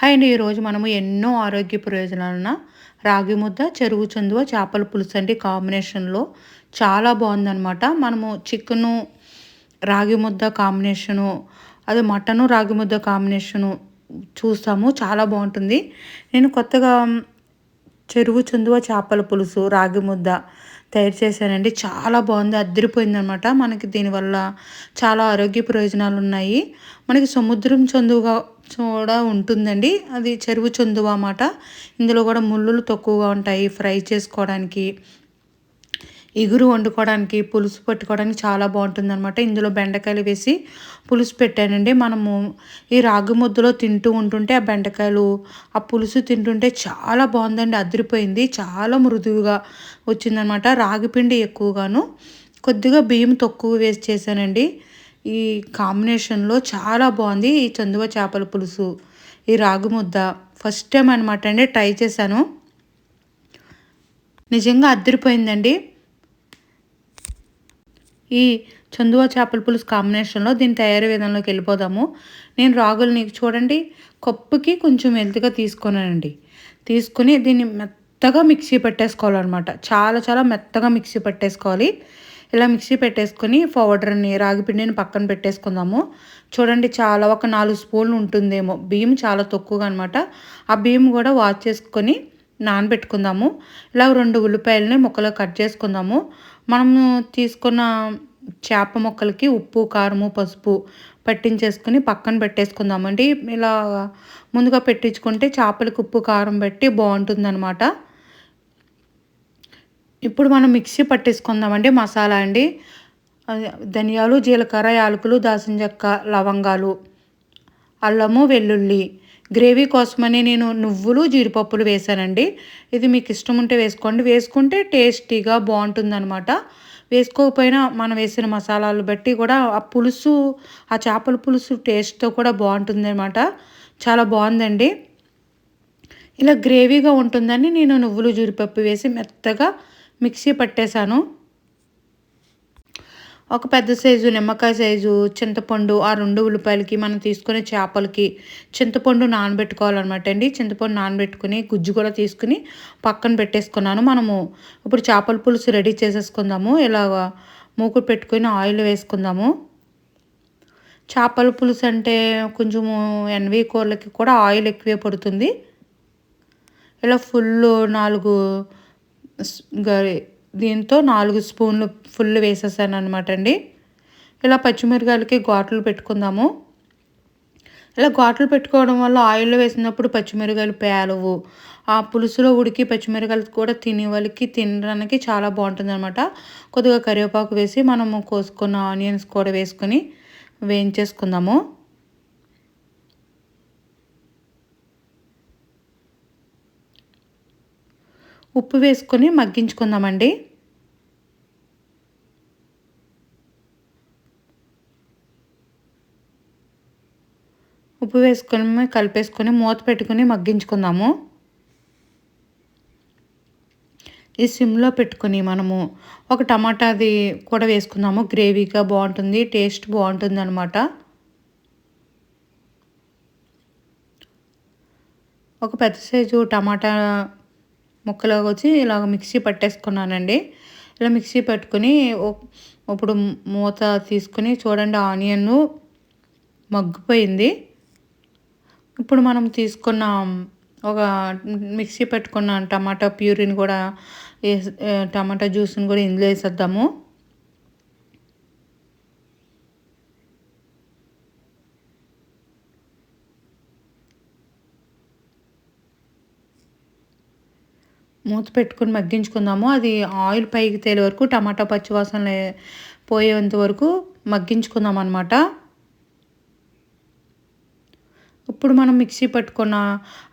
Hi అండి ఈరోజు మనము ఎన్నో ఆరోగ్య ప్రయోజనాలున్న రాగి ముద్ద చెరువు చందువ చేపల పులుసు అండి కాంబినేషన్లో చాలా బాగుందనమాట మనము చికెను రాగి ముద్ద కాంబినేషను అదే మటను రాగి ముద్ద కాంబినేషను చూస్తాము. చాలా బాగుంటుంది. నేను కొత్తగా చెరువు చందువ చేపల పులుసు రాగి ముద్ద తయారు చేశానండి చాలా బాగుంది. అద్దరిపోయిందనమాట. మనకి దీనివల్ల చాలా ఆరోగ్య ప్రయోజనాలు ఉన్నాయి మనకి సముద్రం చందువుగా కూడా ఉంటుందండి. అది చెరువు చందువ అన్నమాట. ఇందులో కూడా ముళ్ళులు తక్కువగా ఉంటాయి. ఫ్రై చేసుకోవడానికి ఇగురు వండుకోవడానికి పులుసు పెట్టుకోవడానికి చాలా బాగుంటుంది అనమాట ఇందులో బెండకాయలు వేసి పులుసు పెట్టానండి. మనము ఈ రాగి ముద్దలో తింటూ ఉంటుంటే ఆ బెండకాయలు ఆ పులుసు తింటుంటే చాలా బాగుందండి. అదిరిపోయింది. చాలా మృదువుగా వచ్చిందనమాట రాగి పిండి ఎక్కువగాను. కొద్దిగా బియ్యం తక్కువ వేసి చేశానండి. ఈ కాంబినేషన్లో చాలా బాగుంది. ఈ చందువ చేపల పులుసు ఈ రాగి ముద్ద. ఫస్ట్ టైం అనమాట అండి ట్రై చేశాను. నిజంగా అద్దరిపోయిందండి ఈ చందువ చేపల పులుసు కాంబినేషన్లో దీని తయారీ విధానంలోకి వెళ్ళిపోదాము. నేను రాగుల్ని చూడండి కప్పుకి కొంచెం వెల్తిగా తీసుకున్నానండి తీసుకుని దీన్ని మెత్తగా మిక్సీ పెట్టేసుకోవాలన్నమాట. చాలా చాలా మెత్తగా మిక్సీ పెట్టేసుకోవాలి. ఇలా మిక్సీ పెట్టేసుకొని పౌడర్ని రాగి పిండిని పక్కన పెట్టేసుకుందాము. చూడండి చాలా ఒక నాలుగు స్పూన్లు ఉంటుందేమో. బియ్యం చాలా తక్కువగా అనమాట ఆ బియ్యం కూడా వాష్ చేసుకొని నానబెట్టుకుందాము. ఇలా రెండు ఉల్లిపాయలని ముక్కలు కట్ చేసుకుందాము. మనము తీసుకున్న చేప ముక్కలకి ఉప్పు కారము పసుపు పట్టించేసుకుని పక్కన పెట్టేసుకుందామండి. ఇలా ముందుగా పెట్టించుకుంటే చేపలకు ఉప్పు కారం పెట్టి బాగుంటుందన్నమాట. ఇప్పుడు మనం మిక్సీ పట్టేసుకుందామండి మసాలా అండి. ధనియాలు జీలకర్ర యాలకులు దాసిన చెక్క లవంగాలు అల్లము వెల్లుల్లి గ్రేవీ కోసమని నేను నువ్వులు జీడిపప్పులు వేసానండి ఇది మీకు ఇష్టం ఉంటే వేసుకోండి. వేసుకుంటే టేస్టీగా బాగుంటుందన్నమాట. వేసుకోకపోయినా మనం వేసిన మసాలాలు బట్టి కూడా ఆ పులుసు ఆ చేపల పులుసు టేస్ట్తో కూడా బాగుంటుంది అనమాట చాలా బాగుందండి. ఇలా గ్రేవీగా ఉంటుందని నేను నువ్వులు జీడిపప్పు వేసి మెత్తగా మిక్సీ పట్టేశాను. ఒక పెద్ద సైజు నిమ్మకాయ సైజు చింతపండు ఆ రెండు ఉల్లిపాయలకి మనం తీసుకునే చేపలకి చింతపండు నానబెట్టుకోవాలన్నమాట అండి. చింతపండు నానబెట్టుకుని గుజ్జు కూడా తీసుకుని పక్కన పెట్టేసుకున్నాను. మనము ఇప్పుడు చేపల పులుసు రెడీ చేసేసుకుందాము. ఇలాగ మూకుడు పెట్టుకుని ఆయిల్ వేసుకుందాము. చేపల పులుసు అంటే కొంచెము ఎన్వి కూరలకి కూడా ఆయిల్ ఎక్కువే పడుతుంది. ఇలా ఫుల్ నాలుగు దీంతో నాలుగు స్పూన్లు ఫుల్ వేసేసాను అనమాట అండి. ఇలా పచ్చిమిరకాయలకి ఘాట్లు పెట్టుకుందాము. ఇలా ఘాట్లు పెట్టుకోవడం వల్ల ఆయిల్లో వేసినప్పుడు పచ్చిమిరకాయలు పేలవు. ఆ పులుసులో ఉడికి పచ్చిమిరకాయలు కూడా తినే వాళ్ళకి తినడానికి చాలా బాగుంటుంది అనమాట కొద్దిగా కరివేపాకు వేసి మనము కోసుకున్న ఆనియన్స్ కూడా వేసుకొని వేయించేసుకుందాము. ఉప్పు వేసుకొని మగ్గించుకుందామండి. ఉప్పు వేసుకొని కలిపేసుకొని మూత పెట్టుకుని మగ్గించుకుందాము. ఈ సిమ్లో పెట్టుకొని మనము ఒక టమాటాది కూడా వేసుకుందాము. గ్రేవీగా బాగుంటుంది టేస్ట్ బాగుంటుంది అనమాట ఒక పెద్ద సైజు టమాటా ముక్కలాగా వచ్చి ఇలాగ మిక్సీ పట్టేసుకున్నానండి. ఇలా మిక్సీ పెట్టుకుని ఇప్పుడు మూత తీసుకుని చూడండి ఆనియన్ మగ్గిపోయింది. ఇప్పుడు మనం తీసుకున్న ఒక మిక్సీ పెట్టుకున్న టమాటా ప్యూరిని కూడా టమాటా జ్యూస్ని కూడా ఇందులో వేసేద్దాము. మూత పెట్టుకుని మగ్గించుకుందాము. అది ఆయిల్ పైకి తేలే వరకు టమాటా పచ్చివాసన పోయేంత వరకు మగ్గించుకుందాం అనమాట ఇప్పుడు మనం మిక్సీ పట్టుకున్న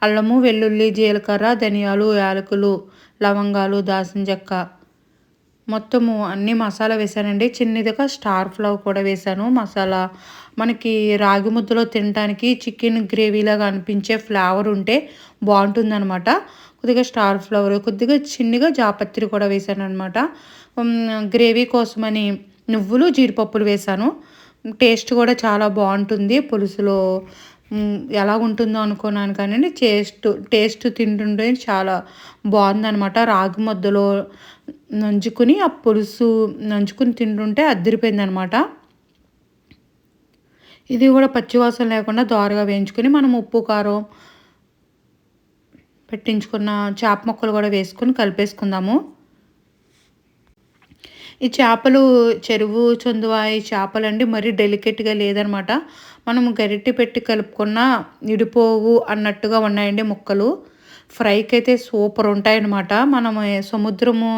అల్లము వెల్లుల్లి జీలకర్ర ధనియాలు యాలకులు లవంగాలు దాసిన చెక్క మొత్తము అన్ని మసాలా వేసానండి. చిన్నదిగా స్టార్ ఫ్లవర్ కూడా వేసాను. మసాలా మనకి రాగి ముద్దలో తినడానికి చికెన్ గ్రేవీలాగా అనిపించే ఫ్లేవర్ ఉంటే బాగుంటుందన్నమాట. కొద్దిగా స్టార్ ఫ్లవర్ కొద్దిగా చిన్నగా జాపత్రి కూడా వేసాను అనమాట గ్రేవీ కోసమని నువ్వులు జీడిపప్పులు వేసాను. టేస్ట్ కూడా చాలా బాగుంటుంది. పులుసులో ఎలా ఉంటుందో అనుకున్నాను కానీ టేస్ట్ టేస్ట్ తింటుంటే చాలా బాగుందనమాట రాగి ముద్దలో నంచుకుని ఆ పులుసు నంచుకుని తింటుంటే అద్దరిపోయిందనమాట ఇది కూడా పచ్చివాసన లేకుండా దోరగా వేయించుకొని మనం ఉప్పు కారం పెట్టించుకున్న చేప ముక్కలు కూడా వేసుకొని కలిపేసుకుందాము. ఈ చేపలు చెరువు చొందువ ఈ చేపలండి మరీ డెలికేట్గా లేదనమాట మనం గరిటె పెట్టి కలుపుకున్న ఇడిపోవు అన్నట్టుగా ఉన్నాయండి ముక్కలు. ఫ్రైకి అయితే సూపర్ ఉంటాయన్నమాట. మనము సముద్రము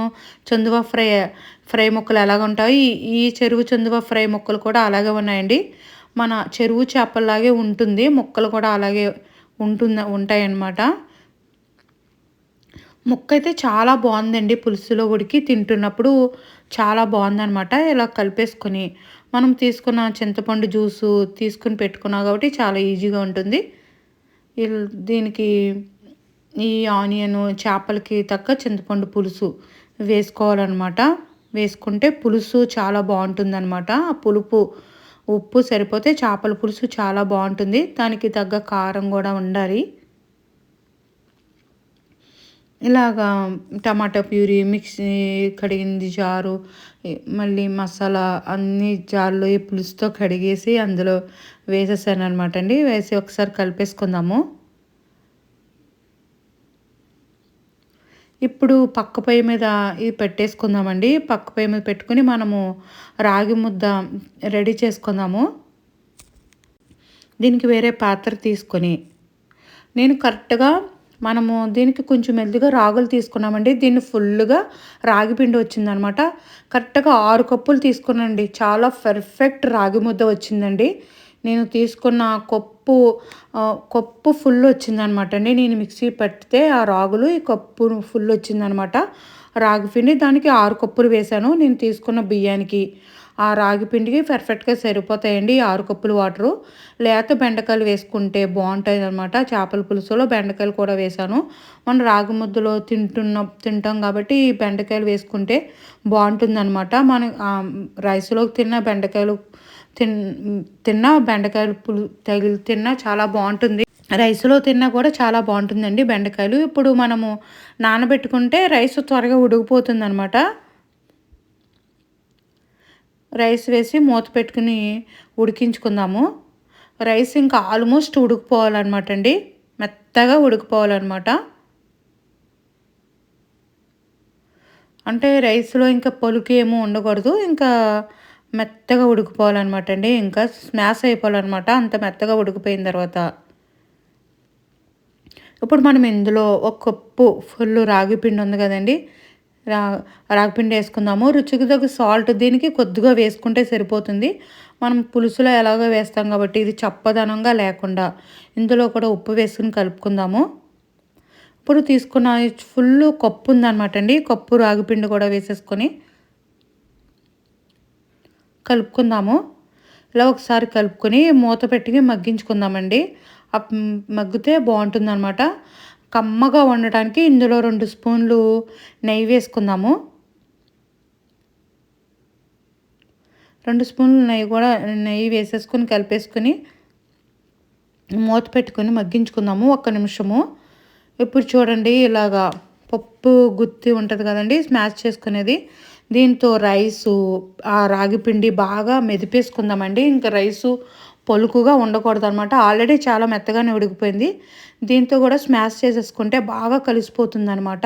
చందువ ఫ్రై ఫ్రై ముక్కలు ఎలాగ ఉంటాయి ఈ చెరువు చందువ ఫ్రై ముక్కలు కూడా అలాగే ఉన్నాయండి. మన చెరువు చేపల్లాగే ఉంటుంది ముక్కలు కూడా అలాగే ఉంటుంది ఉంటాయన్నమాట. ముక్క అయితే చాలా బాగుందండి పులుసులో ఉడికి తింటున్నప్పుడు చాలా బాగుందనమాట ఇలా కలిపేసుకొని మనం తీసుకున్న చింతపండు జ్యూసు తీసుకుని పెట్టుకున్నాం కాబట్టి చాలా ఈజీగా ఉంటుంది. దీనికి ఈ ఆనియన్ చేపలకి తగ్గ చింతపండు పులుసు వేసుకోవాలన్నమాట. వేసుకుంటే పులుసు చాలా బాగుంటుందన్నమాట. ఆ పులుపు ఉప్పు సరిపోతే చేపల పులుసు చాలా బాగుంటుంది. దానికి తగ్గ కారం కూడా ఉండాలి. ఇలాగా టమాటా ప్యూరీ మిక్సీ కడిగింది జారు మళ్ళీ మసాలా అన్ని జార్లో ఈ పులుసుతో కడిగేసి అందులో వేసేసాను అనమాట అండి. వేసి ఒకసారి కలిపేసుకుందాము. ఇప్పుడు పక్క పొయ్యి మీద ఇది పెట్టేసుకుందామండి. పక్క పొయ్యి మీద పెట్టుకుని మనము రాగి ముద్ద రెడీ చేసుకుందాము. దీనికి వేరే పాత్ర తీసుకొని నేను కరెక్ట్గా మనము దీనికి కొంచెం మెల్లిగా రాగులు తీసుకున్నామండి. దీన్ని ఫుల్గా రాగి పిండి వచ్చిందనమాట. కరెక్ట్గా ఆరు కప్పులు తీసుకున్నాండి చాలా పర్ఫెక్ట్ రాగి ముద్ద వచ్చిందండి. నేను తీసుకున్న కప్పు కప్పు కప్పు ఫుల్ వచ్చిందనమాట. అండి. నేను మిక్సీ పట్టితే ఆ రాగులు ఈ కప్పు ఫుల్ వచ్చిందనమాట. రాగి పిండి దానికి ఆరు కప్పులు వేశాను. నేను తీసుకున్న బియ్యానికి ఆ రాగి పిండికి పర్ఫెక్ట్గా సరిపోతాయండి ఆరు కప్పులు వాటరు. లేత బెండకాయలు వేసుకుంటే బాగుంటుంది అనమాట చేపల పులుసులో బెండకాయలు కూడా వేసాను మనం రాగి ముద్దలో తింటున్న తింటాం కాబట్టి బెండకాయలు వేసుకుంటే బాగుంటుందన్నమాట. మన ఆ, రైస్లోకి తిన్న బెండకాయలు తిన్ తిన్న బెండకాయలు పులు తగిలి తిన్నా చాలా బాగుంటుంది. రైస్లో తిన్నా కూడా చాలా బాగుంటుందండి బెండకాయలు. ఇప్పుడు మనము నానబెట్టుకుంటే రైస్ త్వరగా ఉడికిపోతుంది అనమాట రైస్ వేసి మూత పెట్టుకుని ఉడికించుకుందాము. రైస్ ఇంకా ఆల్మోస్ట్ ఉడికిపోవాలన్నమాట అండి. మెత్తగా ఉడికిపోవాలన్నమాట. అంటే రైస్లో ఇంకా పలుకు ఏమో ఉండకూడదు. ఇంకా మెత్తగా ఉడికిపోవాలన్నమాట అండి. ఇంకా స్మాష్ అయిపోవాలన్నమాట. అంత మెత్తగా ఉడికిపోయిన తర్వాత ఇప్పుడు మనం ఇందులో ఒక కప్పు ఫుల్ రాగి పిండి ఉంది కదండి. రా రాగిపిండి వేసుకుందాము. రుచికి తగ్గ సాల్ట్ దీనికి కొద్దిగా వేసుకుంటే సరిపోతుంది. మనం పులుసులో ఎలాగో వేస్తాం కాబట్టి ఇది చప్పదనంగా లేకుండా ఇందులో కూడా ఉప్పు వేసుకుని కలుపుకుందాము. ఇప్పుడు తీసుకున్న ఫుల్ కప్పు ఉందన్నమాట అండి. కప్పు రాగిపిండి కూడా వేసేసుకొని కలుపుకుందాము. ఇలా ఒకసారి కలుపుకొని మూత పెట్టి మగ్గించుకుందామండి. మగ్గితే బాగుంటుంది అనమాట కమ్మగా వండటానికి ఇందులో రెండు స్పూన్లు నెయ్యి వేసుకుందాము. రెండు స్పూన్లు నెయ్యి కూడా నెయ్యి వేసేసుకొని కలిపేసుకొని మూత పెట్టుకొని మగ్గించుకుందాము. ఒక్క నిమిషము. ఇప్పుడు చూడండి ఇలాగా పప్పు గుత్తి ఉంటుంది కదండి స్మాష్ చేసుకునేది. దీంతో రైసు ఆ రాగి పిండి బాగా మెదిపేసుకుందామండి. ఇంకా రైసు పొలుకుగా ఉండకూడదు అనమాట ఆల్రెడీ చాలా మెత్తగానే ఉడికిపోయింది. దీంతో కూడా స్మాష్ చేసేసుకుంటే బాగా కలిసిపోతుంది అనమాట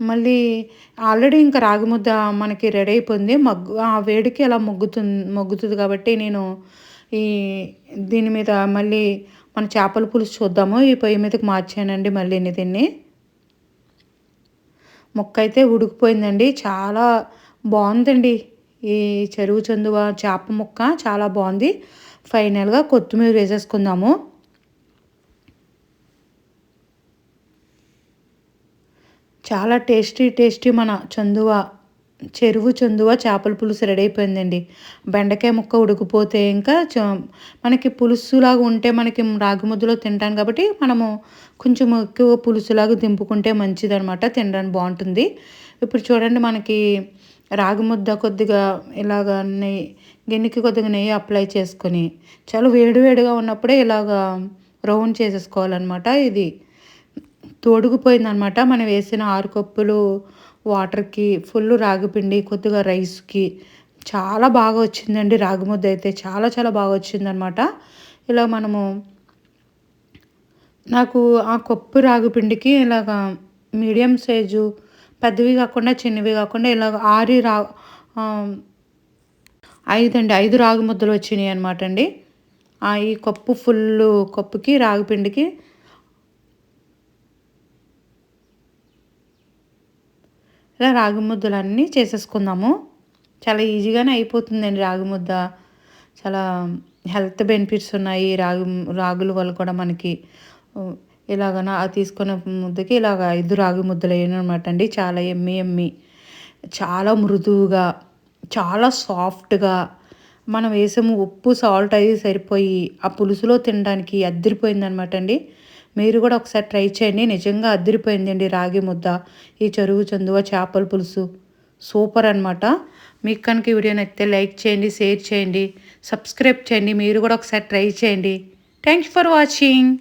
మళ్ళీ ఆల్రెడీ ఇంకా రాగి ముద్ద మనకి రెడీ అయిపోయింది. మగ్గు ఆ వేడికి అలా మొగ్గుతుంది మొగ్గుతుంది కాబట్టి నేను ఈ దీని మీద మళ్ళీ మన చేపల పులుసు చూద్దాము. ఈ పొయ్యి మీదకి మార్చానండి మళ్ళీ దీన్ని. ముక్క అయితే ఉడికిపోయిందండి. చాలా బాగుందండి. ఈ చెరువు చందువ చేప ముక్క చాలా బాగుంది. ఫైనల్గా కొత్తిమీర వేసేసుకుందాము. చాలా టేస్టీ టేస్టీ మన చందువ చెరువు చందువ చేపల పులుసు రెడీ అయిపోయిందండి బెండకాయ ముక్క ఉడికిపోతే ఇంకా చ- మనకి పులుసులాగా ఉంటే మనకి రాగి ముద్దలో తింటాను కాబట్టి మనము కొంచెం ఎక్కువ పులుసులాగా దింపుకుంటే మంచిదనమాట తినడానికి బాగుంటుంది. ఇప్పుడు చూడండి మనకి రాగి ముద్ద కొద్దిగా ఇలాగ నెయ్యి గిన్నెకి కొద్దిగా నెయ్యి అప్లై చేసుకొని చాలా వేడివేడిగా ఉన్నప్పుడే ఇలాగా రౌండ్ చేసేసుకోవాలన్నమాట. ఇది తోడుకుపోయిందనమాట. మనం వేసిన ఆరు కప్పులు వాటర్కి ఫుల్ రాగిపిండి కొద్దిగా రైస్కి చాలా బాగా వచ్చిందండి రాగి ముద్ద అయితే. చాలా చాలా బాగా వచ్చిందనమాట ఇలా మనము నాకు ఆ కప్పు రాగిపిండికి ఇలాగ మీడియం సైజు పెద్దవి కాకుండా చిన్నవి కాకుండా ఇలాగ ఆరి రా ఐదు అండి ఐదు రాగి ముద్దలు వచ్చినాయి అనమాట అండి. ఈ కప్పు ఫుల్ కప్పుకి రాగిపిండికి ఇలా రాగి ముద్దలు అన్నీ చేసేసుకుందాము. చాలా ఈజీగానే అయిపోతుందండి రాగి ముద్ద. చాలా హెల్త్ బెనిఫిట్స్ ఉన్నాయి రాగి రాగుల వల్ల కూడా మనకి. ఇలాగ తీసుకున్న ముద్దకి ఇలాగ ఐదు రాగి ముద్దలు అనమాట అండి. చాలా ఎమ్మి ఎమ్మి. చాలా మృదువుగా చాలా సాఫ్ట్గా. మనం వేసాము ఉప్పు సాల్ట్ అవి సరిపోయి ఆ పులుసులో తినడానికి అద్దరిపోయిందనమాట అండి. మీరు కూడా ఒకసారి ట్రై చేయండి. నిజంగా అదిరిపోయిందండి రాగి ముద్ద ఈ చెరువు చందువ చేపల పులుసు. సూపర్ అనమాట మీకు కనుక వీడియో నచ్చితే లైక్ చేయండి షేర్ చేయండి సబ్స్క్రైబ్ చేయండి. మీరు కూడా ఒకసారి ట్రై చేయండి. Thank for watching.